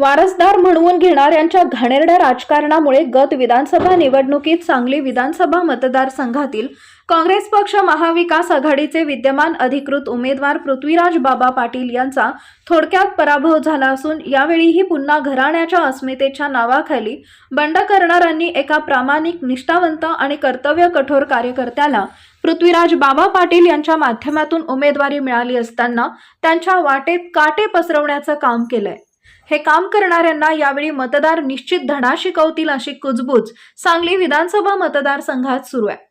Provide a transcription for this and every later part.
वारसदार म्हणवून घेणाऱ्यांच्या घाणेरड्या राजकारणामुळे गत विधानसभा निवडणुकीत सांगली विधानसभा मतदारसंघातील काँग्रेस पक्ष महाविकास आघाडीचे विद्यमान अधिकृत उमेदवार पृथ्वीराज बाबा पाटील यांचा थोडक्यात पराभव झाला असून यावेळीही पुन्हा घराण्याच्या अस्मितेच्या नावाखाली बंड करणाऱ्यांनी एका प्रामाणिक निष्ठावंत आणि कर्तव्य कठोर कार्यकर्त्याला पृथ्वीराज बाबा पाटील यांच्या माध्यमातून उमेदवारी मिळाली असताना त्यांच्या वाटेत काटे पसरवण्याचं काम केलंय. हे काम करणाऱ्यांना यावेळी मतदार निश्चित धडा शिकवतील अशी कुजबूज सांगली विधानसभा मतदारसंघात सुरू आहे.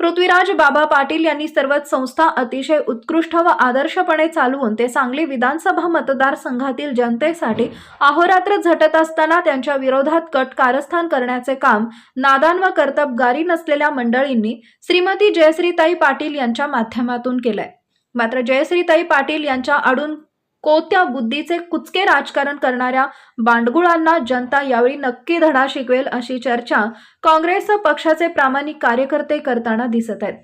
पृथ्वीराज बाबा पाटील यांनी सर्वच संस्था अतिशय उत्कृष्ट व आदर्शपणे चालवून ते सांगली विधानसभा मतदारसंघातील जनतेसाठी अहोरात्र झटत असताना त्यांच्या विरोधात कट कारस्थान करण्याचे काम नादान व कर्तबगारी नसलेल्या मंडळींनी श्रीमती जयश्रीताई पाटील यांच्या माध्यमातून केलंय. मात्र जयश्रीताई पाटील यांच्या आडून कोत्या बुद्धीचे कुचके राजकारण करणाऱ्या बांडगुळांना जनता यावेळी नक्की धडा शिकवेल अशी चर्चा काँग्रेस पक्षाचे प्रामाणिक कार्यकर्ते करताना दिसत आहेत.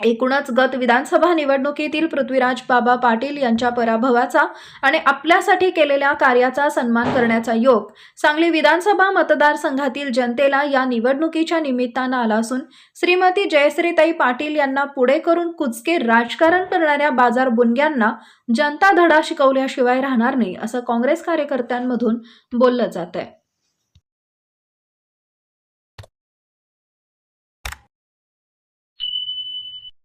एकूणच गत विधानसभा निवडणुकीतील पृथ्वीराज बाबा पाटील यांच्या पराभवाचा आणि आपल्यासाठी केलेल्या कार्याचा सन्मान करण्याचा योग सांगली विधानसभा मतदारसंघातील जनतेला या निवडणुकीच्या निमित्तानं आला असून श्रीमती जयश्रीताई पाटील यांना पुढे करून कुचके राजकारण करणाऱ्या बाजार बुनग्यांना जनता धडा शिकवल्याशिवाय राहणार नाही असं काँग्रेस कार्यकर्त्यांमधून बोललं जात आहे